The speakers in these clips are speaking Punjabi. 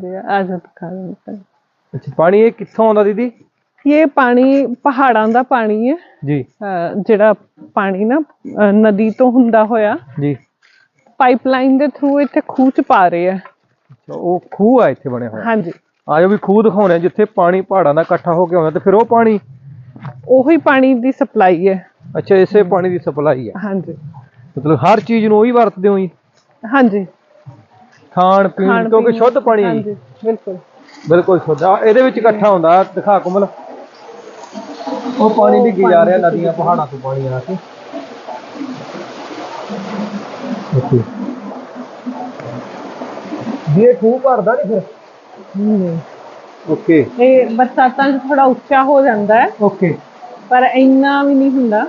आ जा दिखा देते हैं। ਅੱਛਾ ਪਾਣੀ ਇਹ ਕਿੱਥੋਂ ਆਉਂਦਾ ਦੀਦੀ ਇਹ ਪਾਣੀ ਪਹਾੜਾਂ ਦਾ ਪਾਣੀ ਹੈ ਜੀ ਅਹ ਜਿਹੜਾ ਪਾਣੀ ਨਾ ਅਹ ਨਦੀ ਤੋਂ ਹੁੰਦਾ ਹੋਇਆ ਜੀ ਪਾਈਪਲਾਈਨ ਦੇ ਥਰੂ ਇੱਥੇ ਖੂਹ ਚ ਪਾ ਰਹੇ ਆ ਅੱਛਾ, ਉਹ ਖੂਹ ਆ ਇੱਥੇ ਬਣਿਆ ਹੋਇਆ ਹਾਂਜੀ ਆਜੋ ਵੀ ਖੂਹ ਦਿਖਾਉਣੇ ਆ ਜਿੱਥੇ ਪਾਣੀ ਪਹਾੜਾਂ ਦਾ ਇਕੱਠਾ ਹੋ ਕੇ ਆਉਂਦਾ ਤੇ ਫਿਰ ਉਹ ਪਾਣੀ ਉਹੀ ਪਾਣੀ ਦੀ ਸਪਲਾਈ ਹੈ ਅੱਛਾ ਇਸੇ ਪਾਣੀ ਦੀ ਸਪਲਾਈ ਹੈ ਹਾਂਜੀ ਮਤਲਬ ਹਰ ਚੀਜ਼ ਨੂੰ ਉਹੀ ਵਰਤਦੇ ਹੋ ਜੀ ਹਾਂਜੀ ਖਾਣ ਪੀਣ ਕਿਉਂਕਿ ਸ਼ੁੱਧ ਪਾਣੀ। ਹਾਂਜੀ ਬਿਲਕੁਲ। ਬਿਲਕੁਲ ਸ਼ੁੱਧ। ਆ ਇਹਦੇ ਵਿੱਚ ਇਕੱਠਾ ਹੁੰਦਾ ਦਿਖਾ ਕੋਮਲ। ਉਹ ਪਾਣੀ ਡਿੱਗੀ ਜਾ ਰਿਹਾ ਨਦੀਆਂ ਪਹਾੜਾਂ ਤੋਂ ਪਾਣੀ ਆ ਕੇ। ਓਕੇ। ਜੀ ਖੂਹ ਭਰਦਾ ਨਹੀਂ ਫਿਰ? ਹਮ। ਓਕੇ। ਇਹ ਬਰਸਾਤਾਂ 'ਚ ਥੋੜਾ ਉੱਚਾ ਹੋ ਜਾਂਦਾ ਹੈ। ਓਕੇ। ਪਰ ਇੰਨਾ ਵੀ ਨਹੀਂ ਹੁੰਦਾ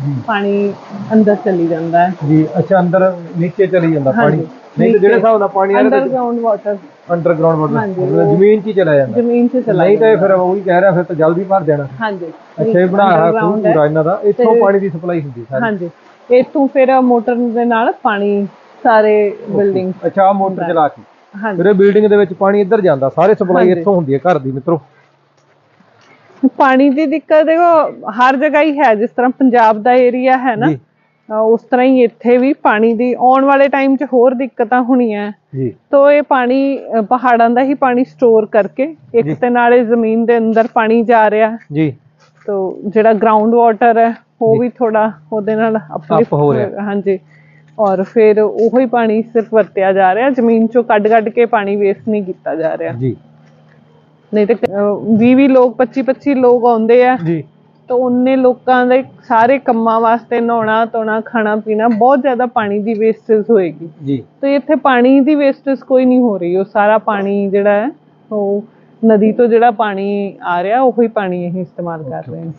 ਜੀ ਪਾਣੀ ਅੰਦਰ ਚਲੀ ਜਾਂਦਾ ਹੈ। ਜੀ ਅੱਛਾ ਅੰਦਰ ਨੀਚੇ ਚਲੀ ਜਾਂਦਾ ਪਾਣੀ। ਹਾਂਜੀ, ਨਹੀਂ ਤਾਂ ਜਿਹੜੇ। ਹਿਸਾਬ ਨਾਲ ਪਾਣੀ ਆ ਰਿਹਾ ਅੰਡਰਗਰਾਉਂਡ ਵਾਟਰ ਅੰਡਰਗਰਾਉਂਡ ਵਾਟਰ ਜ਼ਮੀਨ 'ਚ ਹੀ ਚਲਾ ਜਾਂਦਾ। ਜ਼ਮੀਨ 'ਚ ਚਲਾ ਨਹੀਂ ਤਾਂ ਇਹ ਫਿਰ ਉਹੀ ਕਹਿ ਰਿਹਾ ਫਿਰ ਤਾਂ ਜਲਦੀ ਭਰ ਜਾਣਾ ਹਾਂਜੀ। ਅੱਛਾ ਇਹ ਬਣਾਇਆ ਹੋਇਆ ਖੂਹ underground ਹੈ। ਪੂਰਾ ਇਹਨਾਂ ਦਾ। ਇੱਥੋਂ ਪਾਣੀ ਦੀ ਸਪਲਾਈ ਹੁੰਦੀ ਹੈ ਸਾਰੀ। ਹਾਂਜੀ। ਇਤੋਂ ਫਿਰ ਮੋਟਰ ਦੇ ਨਾਲ ਪਾਣੀ ਸਾਰੇ ਬਿਲਡਿੰਗ ਅੱਛਾ ਮੋਟਰ ਚਲਾ ਕੇ। ਹਾਂਜੀ। ਫਿਰ ਬਿਲਡਿੰਗ ਦੇ ਵਿੱਚ ਪਾਣੀ ਇੱਧਰ ਜਾਂਦਾ। ਸਾਰੇ ਸਪਲਾਈ। ਇੱਥੋਂ ਹੁੰਦੀ ਹੈ ਘਰ ਦੀ ਮਿੱਤਰੋ। ਪਾਣੀ ਦੀ ਦਿੱਕਤ ਦੇਖੋ ਹਰ ਜਗ੍ਹਾ ਹੀ ਹੈ ਜਿਸ ਤਰ੍ਹਾਂ ਪੰਜਾਬ ਦਾ ਏਰੀਆ ਹੈ ਨਾ। ਉਸ ਤਰ੍ਹਾਂ ਹੀ ਇੱਥੇ ਵੀ ਪਾਣੀ ਦੀ ਆਉਣ ਵਾਲੇ ਟਾਈਮ 'ਚ ਹੋਰ ਦਿੱਕਤਾਂ ਹੋਣੀਆਂ। ਜੀ। ਤੋ ਇਹ ਪਾਣੀ ਪਹਾੜਾਂ ਦਾ ਹੀ ਪਾਣੀ ਸਟੋਰ ਕਰਕੇ। ਇੱਕ ਤੇ ਨਾਲੇ ਜ਼ਮੀਨ ਦੇ ਅੰਦਰ ਪਾਣੀ ਜਾ ਰਿਹਾ। ਜੀ। ਤੋ ਜਿਹੜਾ ਗਰਾਊਂਡ ਵਾਟਰ ਹੈ ਉਹ ਵੀ ਥੋੜਾ ਉਹਦੇ ਨਾਲ uplift ਹੋ ਰਿਹਾ। ਹਾਂਜੀ। ਔਰ ਫਿਰ ਉਹੀ ਪਾਣੀ ਸਿਰਫ ਵਰਤਿਆ ਜਾ ਰਿਹਾ। ਜ਼ਮੀਨ ਚੋਂ ਕੱਢ ਕੱਢ ਕੇ ਪਾਣੀ ਵੇਸਟ ਨਹੀਂ ਕੀਤਾ ਜਾ ਰਿਹਾ। ਜੀ। ਨਹੀਂ ਤੇ 20 20 ਲੋਕ 25 25 ਲੋਕ ਆਉਂਦੇ ਆ। ਜੀ। ਤਾਂ ਉਹਨੇ ਲੋਕਾਂ ਦੇ ਸਾਰੇ ਕੰਮਾਂ ਵਾਸਤੇ ਨਹਾਉਣਾ ਧੋਣਾ ਖਾਣਾ ਪੀਣਾ ਬਹੁਤ ਜ਼ਿਆਦਾ ਪਾਣੀ ਦੀ ਵੇਸਟੇਜ ਹੋਏਗੀ। ਜੀ। ਤੇ ਇੱਥੇ ਪਾਣੀ ਦੀ ਵੇਸਟੇਜ ਕੋਈ ਨਹੀਂ ਹੋ ਰਹੀ ਉਹ ਸਾਰਾ ਪਾਣੀ ਜਿਹੜਾ ਹੈ ਉਹ ਨਦੀ ਤੋਂ ਜਿਹੜਾ ਪਾਣੀ ਆ ਰਿਹਾ ਉਹੀ ਪਾਣੀ ਅਸੀਂ ਇਸਤੇਮਾਲ ਕਰ ਰਹੇ ਹਾਂ।